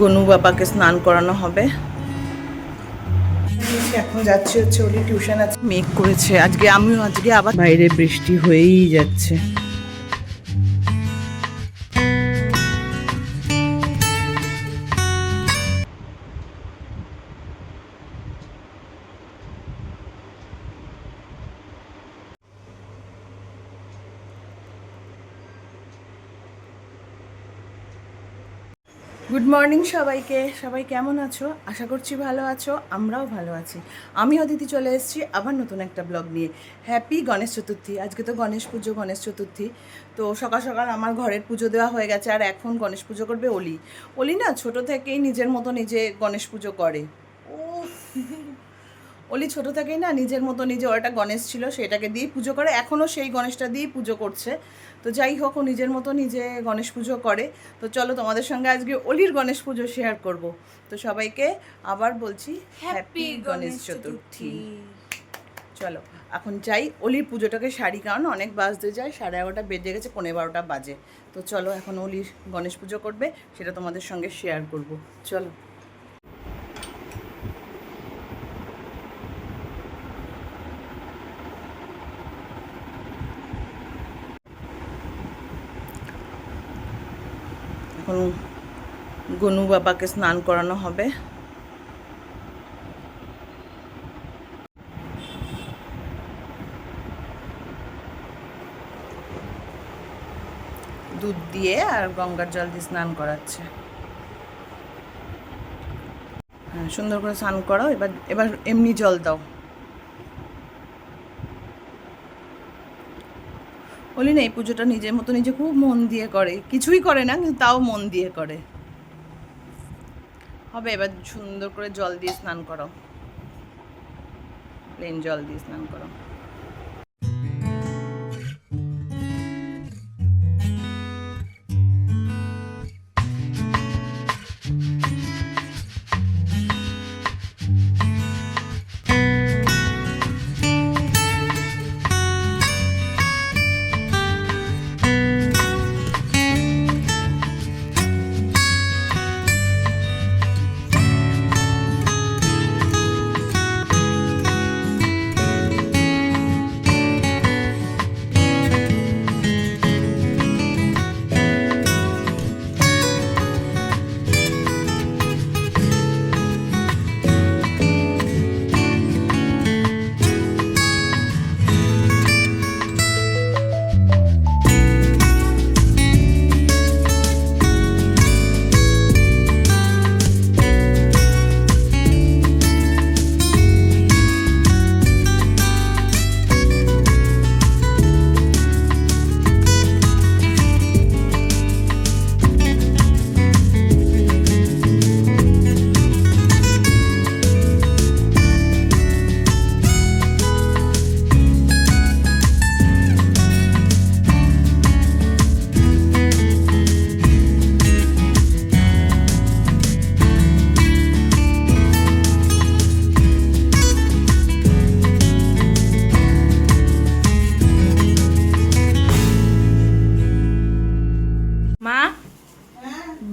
গনু বাবাকে স্নান করানো হবে। এখন যাচ্ছি হচ্ছে ওলি টিউশন আছে। মেঘ করেছে। আজকে আমিও আজকে আবার বাইরে বৃষ্টি হয়েই যাচ্ছে। মর্নিং সবাইকে। সবাই কেমন আছো? আশা করছি ভালো আছো, আমরাও ভালো আছি। আমি অদিতি চলে এসেছি আবার নতুন একটা ব্লগ নিয়ে। হ্যাপি গণেশ চতুর্থী। আজকে তো গণেশ পুজো, গণেশ চতুর্থী। তো সকাল সকাল আমার ঘরের পুজো দেওয়া হয়ে গেছে আর এখন গণেশ পুজো করবে অলি। অলি না ছোট থেকেই নিজের মতো নিজে গণেশ পুজো করে। ও অলি ছোট থেকেই না নিজের মতো নিজে একটা গণেশ ছিল, সেটাকে দিয়ে পুজো করে। এখনও সেই গণেশটা দিয়েই পুজো করছে। তো যাই হোক ও নিজের মতো নিজে গণেশ পুজো করে। তো চলো তোমাদের সঙ্গে আজকে অলির গণেশ পুজো শেয়ার করব। তো সবাইকে আবার বলছি হ্যাপি গণেশ চতুর্থী। চলো এখন যাই অলির পুজোটাকে শাড়ি কারণ অনেক বাজতে যায় সাড়ে এগারোটা বেজে গেছে পনেরো বারোটা বাজে। তো চলো এখন অলির গণেশ পুজো করবে সেটা তোমাদের সঙ্গে শেয়ার করব। চলো। গনু বাবাকে স্নান করানো হবে। দুধ দিয়ে আর গঙ্গার জল দিয়ে স্নান করাচ্ছে। হ্যাঁ সুন্দর করে স্নান করো। এবার এবার এমনি জল দাও। বলি না, এই পুজোটা নিজের মতো নিজে খুব মন দিয়ে করে। কিছুই করে না, কিন্তু তাও মন দিয়ে করে। হবে, এবার সুন্দর করে জল দিয়ে স্নান করো। প্লেন জল দিয়ে স্নান করো।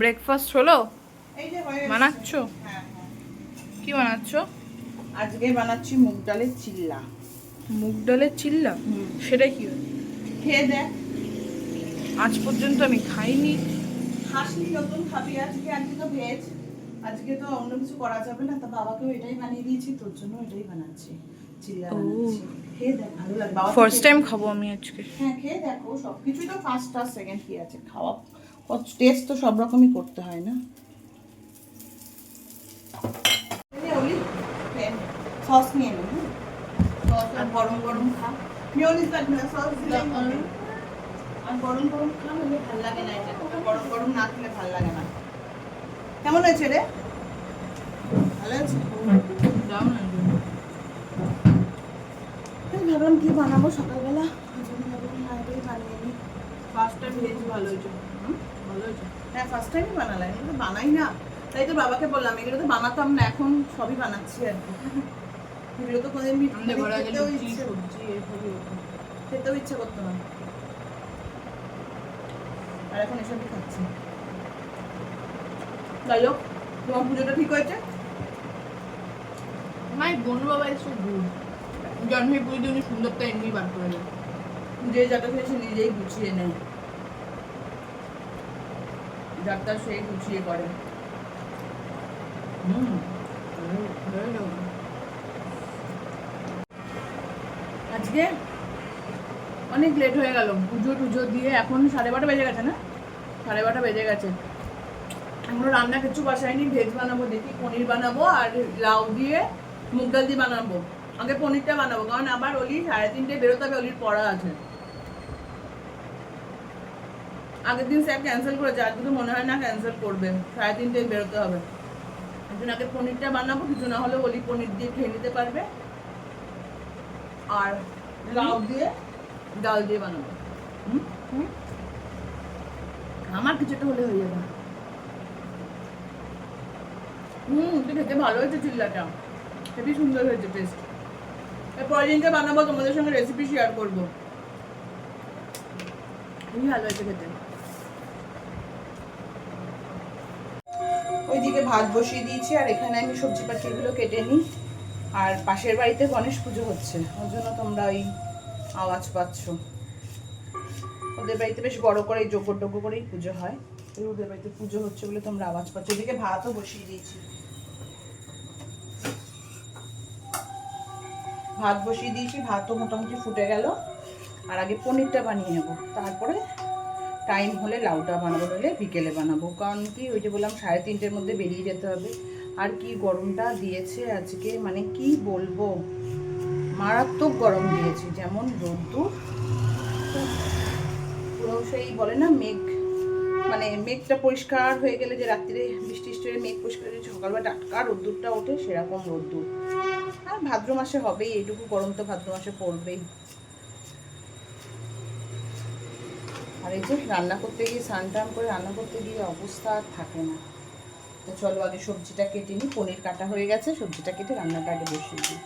ব্রেকফাস্ট হলো। বানাচ্ছ? হ্যাঁ, হ্যাঁ। কি বানাচ্ছ? আজকে বানাচ্ছি মুগ ডালের চিল্লা। মুগ ডালের চিল্লা। সেটা কি খেয়ে দেখ। আজ পর্যন্ত আমি খাইনি। খাসনি নতুন খাবি আজকে আজকে তো ভেজ আজকে তো অন্য কিছু করা যাবে না তো বাবাকেও এটাই বানিয়ে দিয়েছি তোর জন্য এটাই বানাচ্ছি চিল্লা বানাচ্ছি। ফার্স্ট টাইম খাব আমি আজকে। হ্যাঁ খেয়ে দেখো সব কিছুই তো ফার্স্ট আর সেকেন্ড কি আছে? খাওয়া টেস্ট তো সব রকমই করতে হয় না? সস নিয়ে হ্যাঁ? সস আর গরম গরম খা। মিওনিস লাগবে না সস দিলে হবে। আর গরম গরম খা হলে ভালো লাগে না এটা। গরম গরম না খেলে ভালো লাগে না। কেমন হয়েছে রে? ভালো আছে? ভাবলাম কি বানাবো সকালবেলা। বানিয়ে নিই ভেজ ভালো হয়েছে। ভালো হয়েছে হ্যাঁ ফার্স্ট টাইমই বানালাম এগুলো বানাই না। তাই তো বাবাকে বললাম এগুলো তো বানাতাম না এখন সবই বানাচ্ছি আর কি। এগুলো তো কোনোদিন খেতেও ইচ্ছে- খেতেও ইচ্ছে করতো না। আর এখন এসবই খাচ্ছি। যাই হোক তোমার পুজোটা ঠিক হয়েছে? মাই বনু বাবা এসে গুড। জন্মে পুজো উনি সুন্দরটা এমনি বার করে দেয়। যে যাটা সে নিজেই গুছিয়ে নেয়। যারটা সেই গুছিয়ে করে। আজকে অনেক লেট হয়ে গেল। পুজো টুজো দিয়ে এখন সাড়ে বারোটা বেজে গেছে না? সাড়ে বারোটা বেজে গেছে। এখনও রান্না কিছু বাসায়নি, ভেজ বানাবো, দেখি পনির বানাবো আর লাউ দিয়ে মুগ ডাল দিয়ে বানাবো। আগে পনিরটা বানাবো, কারণ আবার অলি সাড়ে তিনটে বেরোতে হবে, অলির পড়া আছে। আগের দিন স্যার ক্যান্সেল করেছে আজকে তো মনে হয় না ক্যান্সেল করবে। সাড়ে তিনটে বেরোতে হবে। একদিন আগে পনিরটা বানাবো কিছু না হলে অলি পনির দিয়ে খেয়ে নিতে পারবে। আর লাউ দিয়ে ডাল দিয়ে বানাবো। হুম? হুম? আমার কিছুটা হলে হয়ে যাবে। হুম এটা খেতে ভালো হয়েছে চিল্লাটা। হেবি সুন্দর হয়েছে টেস্ট এরপরের দিনকে বানাবো তোমাদের সঙ্গে রেসিপি শেয়ার করব। খুবই ভালো হয়েছে খেতে। ভাত বসিয়ে দিয়েছি, আর এখানে আমি সবজি পাতিগুলো কেটে নিই। আর পাশের বাড়িতে গণেশ পুজো হচ্ছে, ওর জন্য তোমরা ওই আওয়াজ পাচ্ছ। ওদের বাড়িতে বেশ বড় করে যোগ্য টোগ্য করেই পুজো হয় ওদের বাড়িতে পুজো হচ্ছে বলে তোমরা আওয়াজ পাচ্ছ। ওদিকে ভাতও বসিয়ে দিয়েছি। ভাত বসিয়ে দিয়েছি, ভাতও মোটামুটি ফুটে গেল, আর আগে পনিরটা বানিয়ে নেব, তারপরে টাইম হলে লাউটা বানাবো, নইলে বিকেলে বানাবো। কারণ কি, ওই যে বললাম সাড়ে তিনটের মধ্যে বেরিয়ে যেতে হবে। আর কি গরমটা দিয়েছে আজকে মানে কি বলব? মারাত্মক গরম দিয়েছে, যেমন রোদ্দুর। পুরো সেই বলে না, মেঘ মানে মেঘটা পরিষ্কার হয়ে গেলে যে রাত্রিরে বৃষ্টি হয়ে মেঘ পরিষ্কার হয়ে সকালবেলা টাটকা রোদ্দুরটা ওঠে, সেরকম রোদ্দুর। আর ভাদ্র মাসে হবেই, এইটুকু গরম তো ভাদ্র মাসে পড়বেই। আর এই যে রান্না করতে গিয়ে স্নান টান করে রান্না করতে গিয়ে অবস্থা আর থাকে না। তো চলো আগে সবজিটা কেটে নিই, পনির কাটা হয়ে গেছে, সবজিটা কেটে রান্নাটা আগে বসিয়ে দিই।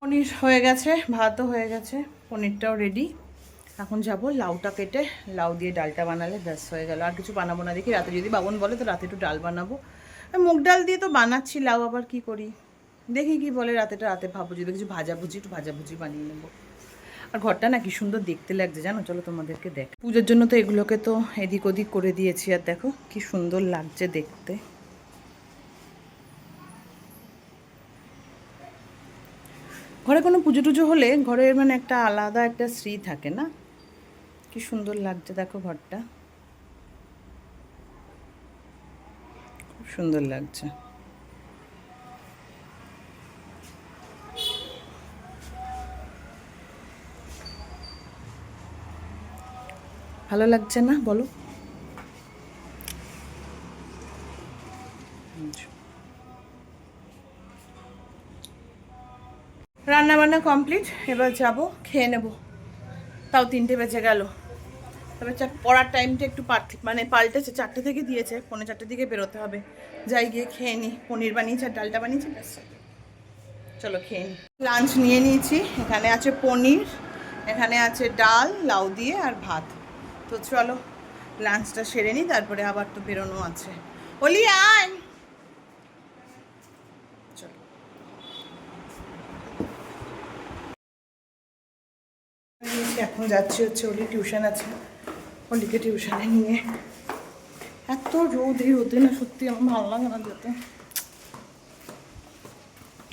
পনির হয়ে গেছে, ভাতও হয়ে গেছে, পনিরটাও রেডি এখন যাব, লাউটা কেটে লাউ দিয়ে ডালটা বানালে ব্যাস হয়ে গেল। আর কিছু বানাবো না, দেখি রাতে যদি বাবন বলে তো রাতে একটু ডাল বানাবো। মুগ ডাল দিয়ে তো বানাচ্ছি, লাউ আবার কি করি? দেখি কি বলে, রাতেটা রাতে ভাবো যদি কিছু ভাজাভুজি, একটু ভাজাভুজি বানিয়ে নেব। আর ঘরটা না কি সুন্দর দেখতে লাগছে, জানো? চলো তোমাদেরকে দেখ। পুজোর জন্য তো এগুলোকে তো এদিক ওদিক করে দিয়েছি, আর দেখো কি সুন্দর লাগছে দেখতে। ঘরে কোনো পুজো টুজো হলে ঘরের মানে একটা আলাদা একটা শ্রী থাকে না? কি সুন্দর লাগছে দেখো ঘরটা। খুব সুন্দর লাগছে। ভালো লাগছে না? বলো। রান্না বান্না কমপ্লিট, এবার যাব, খেয়ে নেব। তাও তিনটে বেজে গেল। তবে চা- পড়ার টাইমটা একটু পার্থ- মানে পাল্টেছে, চারটে থেকে দিয়েছে, পৌনে চারটের দিকে বেরোতে হবে। যাই গিয়ে খেয়ে নিই পনির বানিয়েছে আর ডালটা বানিয়েছে, ব্যাস। চলো খেয়ে নিই লাঞ্চ নিয়ে নিয়েছি, এখানে আছে পনির, এখানে আছে ডাল, লাউ দিয়ে আর ভাত। তো চলো লাঞ্চটা সেরে নিই তারপরে আবার তো বেরোনো আছে। ওলি আয়! এখন যাচ্ছি হচ্ছে ওলি টিউশন আছে। ওলিকে টিউশনে নিয়ে। এত রোদ এই রোদে না সত্যি আমার ভালো লাগে না যেতে।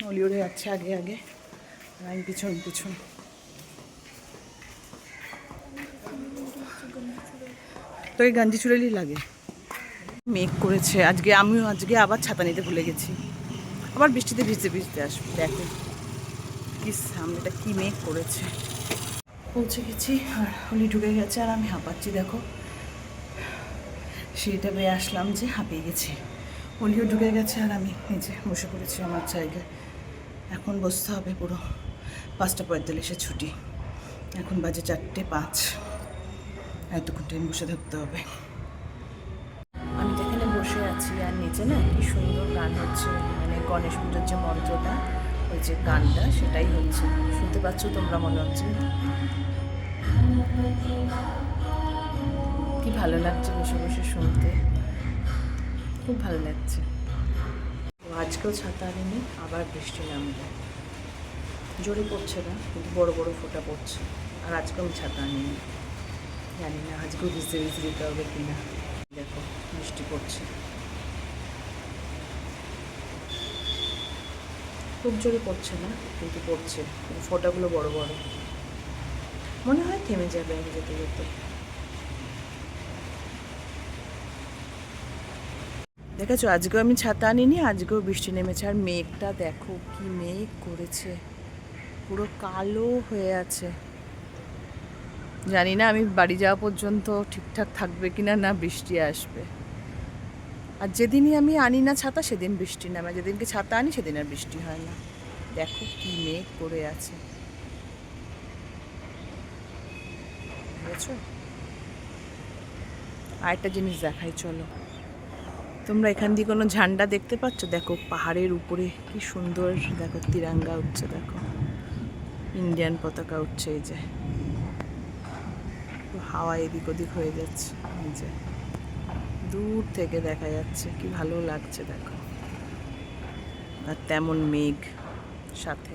অলি উড়ে যাচ্ছে আগে আগে। আমি পিছন পিছন। তোকে গাঞ্জি চুড়েলি লাগে? মেঘ করেছে। আজকে আমিও আজকে আবার ছাতা নিতে ভুলে গেছি। আবার বৃষ্টিতে ভিজতে ভিজতে আসবে। দেখো কি সামনেটা কি মেঘ করেছে। পৌঁছে গেছি, আর হলি ঢুকে গেছে, আর আমি হাঁপাচ্ছি, দেখো। সিঁড়িটা বেয়ে আসলাম যে হাঁপিয়ে গেছি। হলিও ঢুকে গেছে, আর আমি নিচে বসে পড়েছি আমার জায়গায়। এখন বসতে হবে পুরো। পাঁচটা পঁয়তাল্লিশে ছুটি। এখন বাজে চারটে পাঁচ। এতক্ষণ টাইম বসে থাকতে হবে। আমি যেখানে বসে আছি, আর নিচে না কি সুন্দর গান হচ্ছে মানে গণেশ পুজোর যে মন্ত্রটা ওই যে গানটা, সেটাই হচ্ছে। শুনতে পাচ্ছ তোমরা মনে হচ্ছে? কি ভালো লাগছে বসে বসে শুনতে। খুব ভালো লাগছে। আজকেও ছাতা আনিনি, আবার বৃষ্টি নামবে। জোরে পড়ছে না, কিন্তু বড় বড় ফোঁটা পড়ছে। আর আজকে আমি ছাতা আনিনি। জানি না আজকেও ভিজতে ভিজতে দিতে হবে কি না দেখো, বৃষ্টি পড়ছে। খুব জোরে পড়ছে না, কিন্তু পড়ছে ফোঁটাগুলো বড় বড়। মনে হয় থেমে যাবে আমি যেতে যেতে। দেখেছ, আজকেও আমি ছাতা আনিনি, আজকেও বৃষ্টি নেমেছে। আর মেঘটা দেখো কি মেঘ করেছে। পুরো কালো হয়ে আছে। জানি না আমি বাড়ি যাওয়া পর্যন্ত ঠিকঠাক থাকবে কিনা না বৃষ্টি আসবে। আর যেদিনই আমি আনি না ছাতা, সেদিন বৃষ্টি নামে। যেদিনকে ছাতা আনি, সেদিন আর বৃষ্টি হয় না। দেখো কি মেঘ করে আছে। আরেকটা জিনিস দেখাই, চলো। তোমরা এখান দিয়ে কোনো ঝান্ডা দেখতে পাচ্ছ? দেখো পাহাড়ের উপরে কি সুন্দর। দেখো তিরাঙ্গা উঠছে, দেখো। ইন্ডিয়ান পতাকা উঠছে, এই যে। হাওয়া এদিক ওদিক হয়ে যাচ্ছে, এই যে। দূর থেকে দেখা যাচ্ছে কি ভালো লাগছে দেখো। আর তেমন মেঘ সাথে।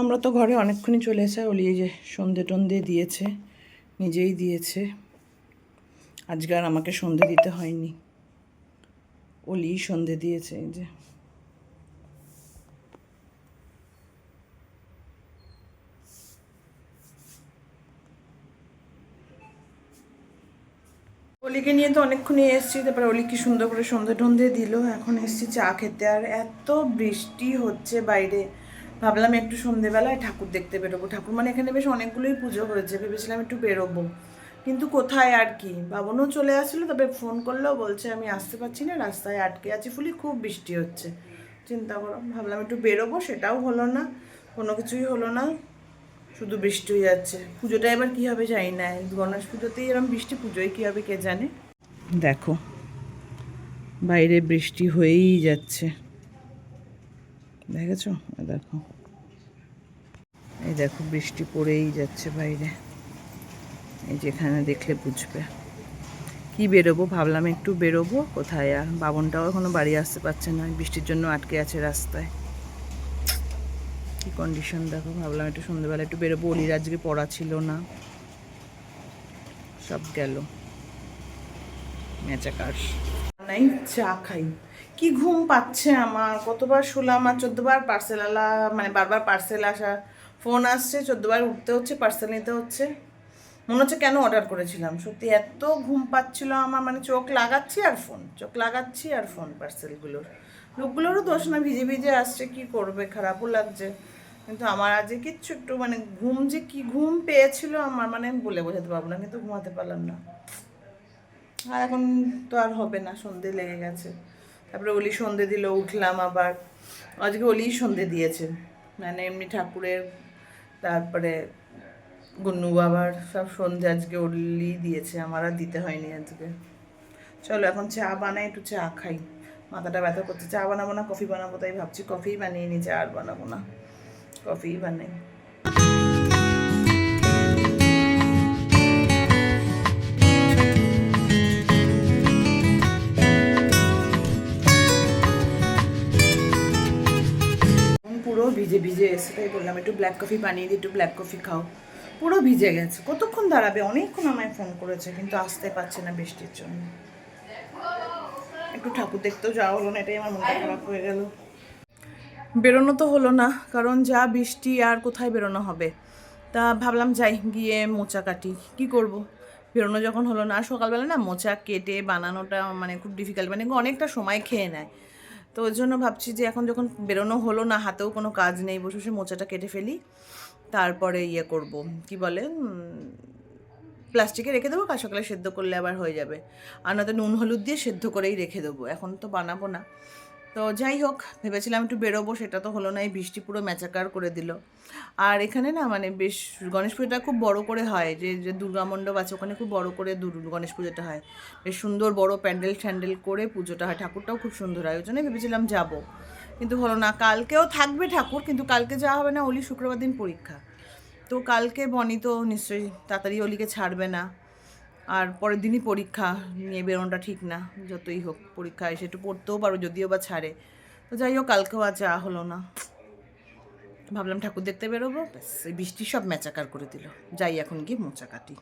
আমরা তো ঘরে অনেকক্ষণই চলে এসে ওলি যে সন্ধে টন্ধে দিয়েছে, নিজেই দিয়েছে। আজকে আর আমাকে সন্ধে দিতে হয়নি। ওলি সন্ধে দিয়েছে এই যে। অলিকে নিয়ে তো অনেকক্ষণই এসেছি, তারপরে অলি কি সুন্দর করে সন্ধে টন্ধে দিল, এখন এসেছি চা খেতে। আর এত বৃষ্টি হচ্ছে বাইরে। ভাবলাম একটু সন্ধেবেলায় ঠাকুর দেখতে বেরোবো। ঠাকুর মানে এখানে বেশ অনেকগুলোই পুজো হয়েছে, ভেবেছিলাম একটু বেরোবো। কিন্তু কোথায় আর কি? বাবনও চলে আসলো, তবে ফোন করলেও বলছে, আমি আসতে পারছি না, রাস্তায় আটকে আছি ফুলি, খুব বৃষ্টি হচ্ছে। চিন্তা করো, ভাবলাম একটু বেরোবো, সেটাও হলো না, কোনো কিছুই হলো না, শুধু বৃষ্টি হয়ে যাচ্ছে। পুজোটা এবার কী হবে জানি না গণেশ পুজোতেই এরকম বৃষ্টি, পুজোয় কী হবে কে জানে? দেখো, বাইরে বৃষ্টি হয়েই যাচ্ছে। দেখেছ? দেখো। এই দেখো, বৃষ্টি পড়েই যাচ্ছে বাইরে। এই যেখানে দেখলে বুঝবে। কি বেরোবো? ভাবলাম একটু বেরোবো। কোথায় আর? বাবনটাও এখনও বাড়ি আসতে পারছে না। বৃষ্টির জন্য আটকে আছে রাস্তায়। কি কন্ডিশন দেখো? ভাবলাম একটু সন্ধ্যেবেলা একটু বেরোবো। অলির আজকে পড়া ছিল না। সব গেল। মেচাকার নাই, চা খাই। কি ঘুম পাচ্ছে আমার? কতবার শুলাম আর চোদ্দবার পার্সেল আলা মানে বারবার পার্সেল আসা ফোন আসছে, চোদ্দবার উঠতে হচ্ছে পার্সেল নিতে হচ্ছে। মনে হচ্ছে কেন অর্ডার করেছিলাম? সত্যি এত ঘুম পাচ্ছিল আমার মানে চোখ লাগাচ্ছি আর ফোন চোখ লাগাচ্ছি আর ফোন পার্সেলগুলোর লোকগুলোরও দোষ না, ভিজে ভিজে আসছে, কি করবে? খারাপও লাগছে। কিন্তু আমার আজকে কিচ্ছু একটু মানে ঘুম যে কি ঘুম পেয়েছিল আমার মানে বলে বোঝাতে পারব না কিন্তু ঘুমাতে পারলাম না। আর এখন তো আর হবে না, সন্ধে লেগে গেছে। তারপরে অলি সন্ধে দিল উঠলাম আবার। আজকে অলি সন্ধে দিয়েছে। মানে এমনি ঠাকুরের, তারপরে গুন্নু বাবার সব সন্ধে আজকে অলি দিয়েছে। আমার আর দিতে হয়নি আজকে। চলো এখন চা বানাই, একটু চা খাই। মাথাটা ব্যথা করছে। চা বানাবো না, কফি বানাবো, তাই ভাবছি কফিই বানিয়ে নি চা আর বানাবো না। কফিই বানাই। ভিজে ভিজে এসে তাই বললাম একটু ব্ল্যাক কফি বানিয়ে দিই একটু ব্ল্যাক কফি খাও। পুরো ভিজে গেছে। কতক্ষণ দাঁড়াবে? অনেকক্ষণ আমায় ফোন করেছে, কিন্তু আসতে পারছে না বৃষ্টির জন্য। একটু ঠাকুর দেখতেও যাওয়া হলো না, এটাই আমার মনটা খারাপ হয়ে গেল। বেরোনো তো হলো না, কারণ যা বৃষ্টি আর কোথায় বেরোনো হবে? তা ভাবলাম যাই, গিয়ে মোচা কাটি। কি করব? বেরোনো যখন হলো না সকালবেলা না মোচা কেটে বানানোটা মানে খুব ডিফিকাল্ট মানে অনেকটা সময় খেয়ে নেয়। তো ওই জন্য ভাবছি যে এখন যখন বেরোনো হলো না, হাতেও কোনো কাজ নেই, বসে বসে মোচাটা কেটে ফেলি। তারপরে ইয়ে করব, কি বলে প্লাস্টিকে রেখে দেবো কাল সকালে সেদ্ধ করলে আবার হয়ে যাবে। আর নয়তো নুন, হলুদ দিয়ে সেদ্ধ করেই রেখে দেবো, এখন তো বানাবো না। তো যাই হোক, ভেবেছিলাম একটু বেরোবো, সেটা তো হলো না, এই বৃষ্টি পুরো ম্যাচাকার করে দিল। আর এখানে না মানে বেশ, গণেশ পুজোটা খুব বড় করে হয়, যে যে দুর্গা মণ্ডপ আছে, ওখানে খুব বড় করে গণেশ পুজোটা হয়। বেশ সুন্দর বড় প্যান্ডেল ট্যান্ডেল করে পুজোটা হয়, ঠাকুরটাও খুব সুন্দর হয়, ওই জন্যই ভেবেছিলাম যাব। কিন্তু হলো না, কালকেও থাকবে ঠাকুর, কিন্তু কালকে যাওয়া হবে না, অলি শুক্রবার দিন পরীক্ষা। তো কালকে বনি তো নিশ্চয়ই তাড়াতাড়ি অলিকে ছাড়বে না। আর পরের দিনই পরীক্ষা নিয়ে বেরোনোটা ঠিক না, যতই হোক পরীক্ষা এসে একটু পড়তেও পারো, যদিও বা ছাড়ে। তো যাই হোক, কালকেও আর যা হলো না। ভাবলাম ঠাকুর দেখতে বেরোবো, ব্যাস বৃষ্টি সব ম্যাচাকার করে দিল। যাই এখন গিয়ে মোচা কাটি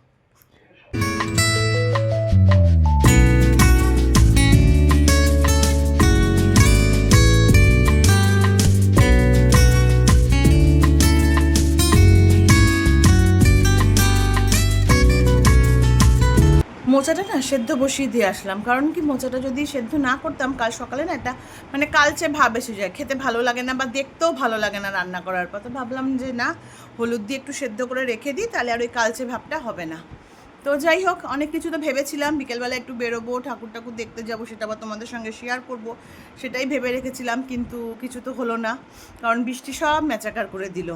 মোচাটা না সেদ্ধ বসিয়ে দিয়ে আসলাম। কারণ কি মোচাটা যদি সেদ্ধ না করতাম, কাল সকালে না একটা মানে কালচে ভাব এসে যায়। খেতে ভালো লাগে না বা দেখতেও ভালো লাগে না রান্না করার পর তো ভাবলাম যে না, হলুদ দিয়ে একটু সেদ্ধ করে রেখে দিই, তাহলে আর ওই কালচে ভাবটা হবে না। তো যাই হোক, অনেক কিছু তো ভেবেছিলাম। বিকেলবেলা একটু বেরোবো ঠাকুর ঠাকুর দেখতে যাব, সেটা আবার তোমাদের সঙ্গে শেয়ার করব। সেটাই ভেবে রেখেছিলাম, কিন্তু কিছু তো হলো না। কারণ বৃষ্টি সব ম্যাচাকার করে দিল।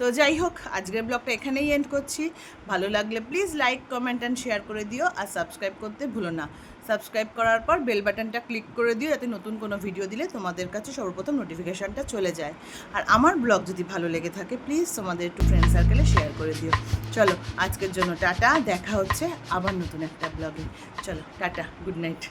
তো যাই হোক, আজকের ব্লগটা এখানেই এন্ড করছি। ভালো লাগলে please like comment and share করে দিও আর সাবস্ক্রাইব করতে ভুলো না। সাবস্ক্রাইব করার পর বেল বাটনটা ক্লিক করে দিও, যাতে নতুন কোনো ভিডিও দিলে তোমাদের কাছে সর্বপ্রথম নোটিফিকেশানটা চলে যায়। আর আমার ব্লগ যদি ভালো লেগে থাকে প্লিজ তোমাদের একটু ফ্রেন্ড সার্কেলে শেয়ার করে দিও। চলো, আজকের জন্য টাটা, দেখা হচ্ছে আবার নতুন একটা ব্লগে চলো, টাটা গুড নাইট